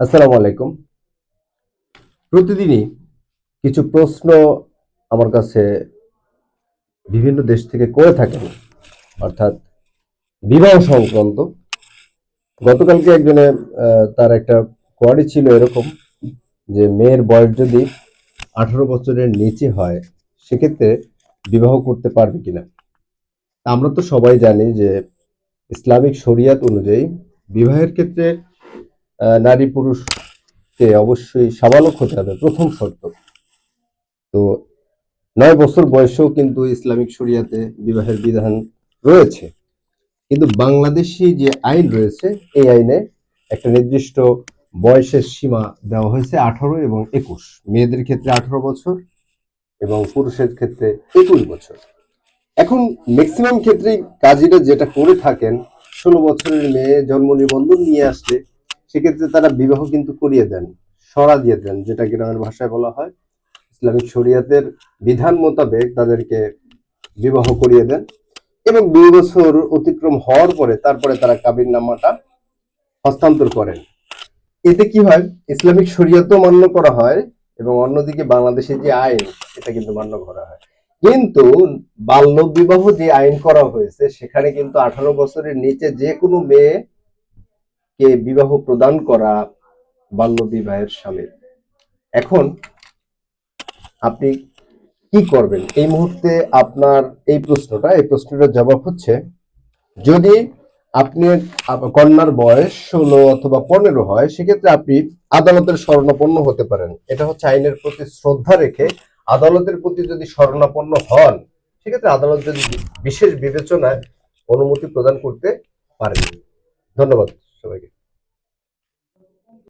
আসসালামু আলাইকুম। প্রতিদিনই কিছু প্রশ্ন আমার কাছে বিভিন্ন দেশ থেকে করে থাকেন, অর্থাৎ বিবাহ সংক্রান্ত। গতকালকে একজনে তার একটা কোয়ারি ছিল এরকম যে মেয়ের বয়স যদি আঠারো বছরের নিচে হয়, সেক্ষেত্রে বিবাহ করতে পারবে কিনা? আমরা তো সবাই জানি যে ইসলামিক শরিয়াত অনুযায়ী বিবাহের ক্ষেত্রে নারী পুরুষকে অবশ্যই সাবালক হতে হবে, প্রথম শর্ত। তো নয় বছর বয়সেও কিন্তু ইসলামিক শরিয়াতে বিবাহের বিধান রয়েছে। কিন্তু বাংলাদেশি যে আইন রয়েছে, এই আইনে একটা নির্দিষ্ট বয়সের সীমা দেওয়া হয়েছে আঠারো এবং একুশ। মেয়েদের ক্ষেত্রে আঠারো বছর এবং পুরুষের ক্ষেত্রে একুশ বছর। এখন ম্যাক্সিমাম ক্ষেত্রেই কাজীরা যেটা করে থাকেন, ষোলো বছরের মেয়ে জন্ম নিবন্ধন নিয়ে আসলে সেক্ষেত্রে তারা বিবাহ কিন্তু করিয়ে দেন, সরা দিয়ে দেন, যেটা গ্রামের ভাষায় বলা হয় ইসলামিক শরিয়াতের বিধান মোতাবেক তাদেরকে বিবাহ করিয়ে দেন এবং দুই বছর অতিক্রম হওয়ার পরে তারপরে তারা কাবির নামাটা হস্তান্তর করেন। এতে কি হয়? ইসলামিক শরিয়াতও মান্য করা হয় এবং অন্যদিকে বাংলাদেশের যে আইন, এটা কিন্তু মান্য করা হয়। কিন্তু বাল্য বিবাহ যে আইন করা হয়েছে, সেখানে কিন্তু আঠারো বছরের নিচে যে কোনো মেয়ে কে বিবাহ প্রদান করা বাল্য বিবাহের সামিল এখন আপনি কি করবেন? এই মুহূর্তে আপনার এই প্রশ্নটা, এই প্রশ্নটার জবাব হচ্ছে, যদি আপনি কন্যার বয়স ষোলো অথবা পনেরো হয়, সেক্ষেত্রে আপনি আদালতের শরণাপন্ন হতে পারেন। এটা হচ্ছে আইনের প্রতি শ্রদ্ধা রেখে আদালতের প্রতি যদি শরণাপন্ন হন, সেক্ষেত্রে আদালত যদি বিশেষ বিবেচনায় অনুমতি প্রদান করতে পারেন। ধন্যবাদ। সবাইকে